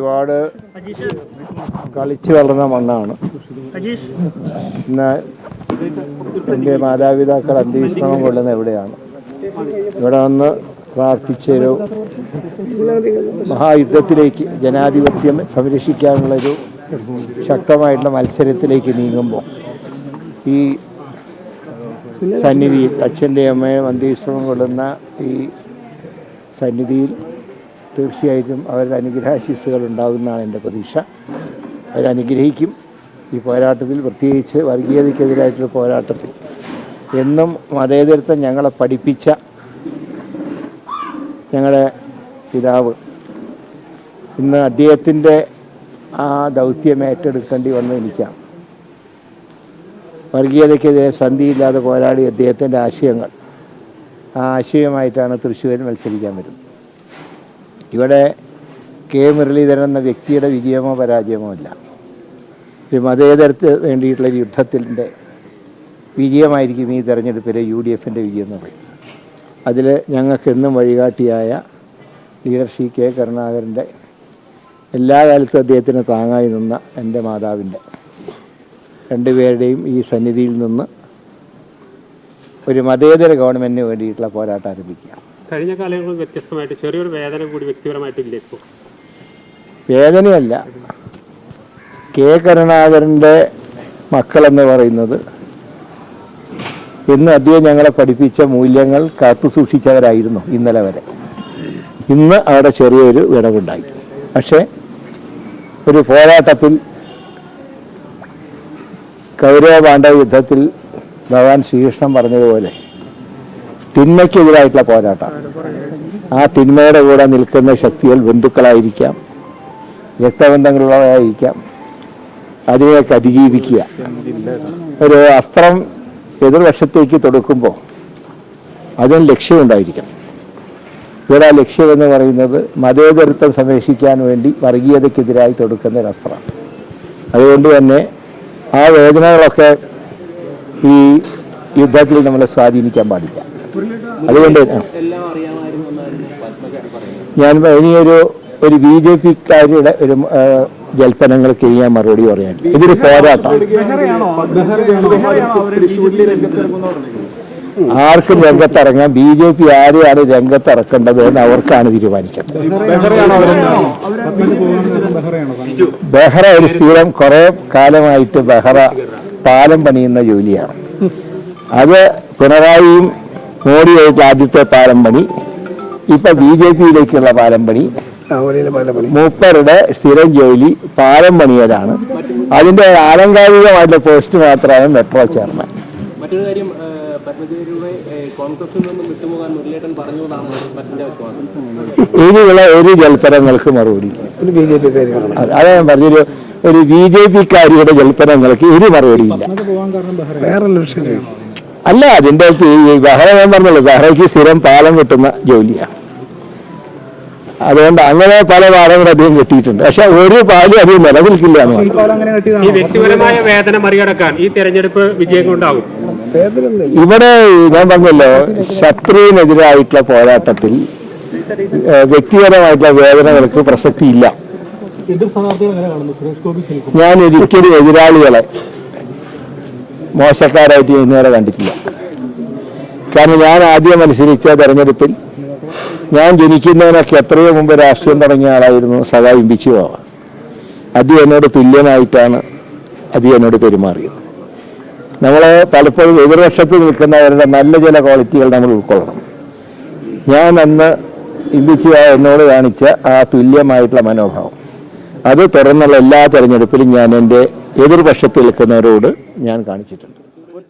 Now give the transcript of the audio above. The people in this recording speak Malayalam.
ഒരുപാട് കളിച്ചു വളർന്ന മണ്ണാണ്. ഇന്ന് എന്റെ മാതാപിതാക്കൾ അന്തരീക്ഷണം കൊള്ളുന്ന എവിടെയാണ്? ഇവിടെ വന്ന് പ്രാർത്ഥിച്ചൊരു മഹായുദ്ധത്തിലേക്ക് ജനാധിപത്യം സംരക്ഷിക്കാനുള്ളൊരു ശക്തമായിട്ടുള്ള മത്സരത്തിലേക്ക് നീങ്ങുമ്പോൾ ഈ സന്നിധിയിൽ അച്ഛന്റെ അമ്മയും അന്തരീക്ഷണം കൊള്ളുന്ന ഈ സന്നിധിയിൽ തീർച്ചയായിട്ടും അവരുടെ അനുഗ്രഹാശിസ്സുകൾ ഉണ്ടാകുന്നതാണ് എന്റെ പ്രതീക്ഷ. അവരനുഗ്രഹിക്കും ഈ പോരാട്ടത്തിൽ പ്രത്യേകിച്ച് വർഗീയതയ്ക്കെതിരായിട്ടുള്ള പോരാട്ടത്തിൽ. എന്നും മതേതരത്വം ഞങ്ങളെ പഠിപ്പിച്ച ഞങ്ങളുടെ പിതാവ്. ഇന്ന് അദ്ദേഹത്തിന്റെ ആ ദൗത്യം ഏറ്റെടുക്കേണ്ടി വന്ന് എനിക്കാണ് വർഗീയതയ്ക്കെതിരെ സന്ധിയില്ലാതെ പോരാടി അദ്ദേഹത്തിന്റെ ആശയങ്ങൾ. ആ ആശയമായിട്ടാണ് തൃശ്ശൂരിൽ മത്സരിക്കാൻ വരുന്നത്. ഇവിടെ കെ മുരളീധരൻ എന്ന വ്യക്തിയുടെ വിജയമോ പരാജയമോ ഇല്ല. ഒരു മതേതരത്തിന് വേണ്ടിയിട്ടുള്ള യുദ്ധത്തിന്റെ വിജയമായിരിക്കും ഈ തെരഞ്ഞെടുപ്പിലെ യു ഡി എഫിന്റെ വിജയം എന്ന് പറയും അതിൽ ഞങ്ങൾക്ക് എന്നും വഴികാട്ടിയായ ലീഡർ സി കെ കരുണാകരന്റെ എല്ലാ കാലത്തും അദ്ദേഹത്തിന് താങ്ങായി നിന്ന എന്റെ മാതാവിന്റെ രണ്ടുപേരുടെയും ഈ സന്നിധിയിൽ നിന്ന് ഒരു മതേതര ഗവൺമെന്റിന് വേണ്ടിയിട്ടുള്ള പോരാട്ടം ആരംഭിക്കുക. കഴിഞ്ഞ കാലങ്ങളിൽ വ്യത്യസ്തമായിട്ട് ചെറിയൊരു വേദന കൂടി വ്യക്തിപരമായിട്ടില്ല ഇപ്പോൾ വേദനയല്ല. കെ കരുണാകരന്റെ മക്കളെന്ന് പറയുന്നത്. ഇന്ന് അദ്ദേഹം ഞങ്ങളെ പഠിപ്പിച്ച മൂല്യങ്ങൾ കാത്തു സൂക്ഷിച്ചവരായിരുന്നു ഇന്നലെ വരെ. ഇന്ന് അവിടെ ചെറിയൊരു വിടവുണ്ടായി പക്ഷേ ഒരു പോരാട്ടത്തിൽ കൗരവ പാണ്ഡവ യുദ്ധത്തിൽ ഭഗവാൻ ശ്രീകൃഷ്ണൻ പറഞ്ഞതുപോലെ തിന്മയ്ക്കെതിരായിട്ടുള്ള പോരാട്ടം. ആ തിന്മയുടെ കൂടെ നിൽക്കുന്ന ശക്തികൾ ബന്ധുക്കളായിരിക്കാം. രക്തബന്ധങ്ങളുള്ളവരായിരിക്കാം. അതിനെയൊക്കെ അതിജീവിക്കുക. ഒരു അസ്ത്രം എതിർവശത്തേക്ക് തൊടുക്കുമ്പോൾ അതിന് ലക്ഷ്യമുണ്ടായിരിക്കണം. ഇവിടെ ലക്ഷ്യം ലക്ഷ്യമെന്ന് പറയുന്നത് മതേതരത്വം സംരക്ഷിക്കാൻ വേണ്ടി വർഗീയതയ്ക്കെതിരായി തൊടുക്കുന്ന ഒരു അസ്ത്രമാണ് അതുകൊണ്ട് തന്നെ ആ വേദനകളൊക്കെ ഈ യുദ്ധത്തിൽ നമ്മളെ സ്വാധീനിക്കാൻ പാടില്ല. അതുകൊണ്ട്. ഞാൻ ഇനിയൊരു ഒരു ബി ജെ പിക്കാരുടെ ഒരു ജൽപ്പനങ്ങൾക്ക് ഞാൻ മറുപടി പറയാൻ. ഇതൊരു പോരാട്ടമാണ് ആർക്കും രംഗത്തിറങ്ങാം ബി ജെ പി ആരെയാണ് രംഗത്തിറക്കേണ്ടത് എന്ന് അവർക്കാണ് തീരുമാനിക്കേണ്ടത്. ബെഹ്റ ഒരു സ്ഥിരം കുറെ കാലമായിട്ട് ബെഹ്റ പാലം പണിയുന്ന ജോലിയാണ്. അത് പിണറായിയും മോഡിയായിട്ട് ആദ്യത്തെ പാലം പണി ഇപ്പൊ ബി ജെ പിയിലേക്കുള്ള പാലം പണി മൂപ്പരുടെ സ്ഥിരം ജോലി പാലം പണിയലാണ് അതിന്റെ ആലങ്കാരികമായിട്ടുള്ള പോസ്റ്റ് മാത്രമാണ് മെട്രോ ചെയർമാൻ. മറ്റൊരു കാര്യം ഇനിയുള്ള ഒരു ജൽപ്പനങ്ങൾക്ക് മറുപടി. അതെ ഞാൻ പറഞ്ഞൊരു ഒരു ബി ജെ പിക്കാരിയുടെ ജൽപ്പനങ്ങൾക്ക് ഒരു മറുപടിയില്ല. അല്ല അതിന്റെ ഈ ബഹ്റ ഞാൻ പറഞ്ഞല്ലോ ബഹ്റയ്ക്ക് സ്ഥിരം പാലം കിട്ടുന്ന ജോലിയാണ് അതുകൊണ്ട് അങ്ങനെ പല പാലങ്ങൾ അധികം കിട്ടിയിട്ടുണ്ട്. പക്ഷെ ഒരു പാലും അധികം നിലനിൽക്കില്ല എന്ന് മാത്രം. ഈ വ്യക്തിപരമായ വേദന മറികടക്കാൻ ഈ തെരഞ്ഞെടുപ്പ് വിജയം കൊണ്ടാവും. ഇവിടെ ഞാൻ പറഞ്ഞല്ലോ ശത്രുവിനെതിരായിട്ടുള്ള പോരാട്ടത്തിൽ വ്യക്തിപരമായിട്ടുള്ള വേദനകൾക്ക് പ്രസക്തിയില്ല. ഞാൻ ഒരിക്കലും എതിരാളികളെ മോശക്കാരായിട്ട് ഇന്നുവരെ കണ്ടിട്ടില്ല. കാരണം ഞാൻ ആദ്യം മത്സരിച്ച തെരഞ്ഞെടുപ്പിൽ ഞാൻ ജനിക്കുന്നതിനൊക്കെ എത്രയോ മുമ്പ് രാഷ്ട്രീയം തുടങ്ങിയ ആളായിരുന്നു സദാ ഇമ്പിച്ചു പോവാ അത് എന്നോട് തുല്യമായിട്ടാണ് അത് എന്നോട് പെരുമാറിയത്. നമ്മൾ പലപ്പോഴും എതിർപക്ഷത്ത് നിൽക്കുന്നവരുടെ നല്ല ചില ക്വാളിറ്റികൾ നമ്മൾ ഉൾക്കൊള്ളണം. ഞാൻ അന്ന് ഇമ്പിച്ചു എന്നോട് കാണിച്ച ആ തുല്യമായിട്ടുള്ള മനോഭാവം. അത് തുടർന്നുള്ള എല്ലാ തെരഞ്ഞെടുപ്പിലും ഞാൻ എന്റെ എതിർപക്ഷത്ത് നിൽക്കുന്നവരോട് ഞാൻ കാണിച്ചിട്ടുണ്ട്.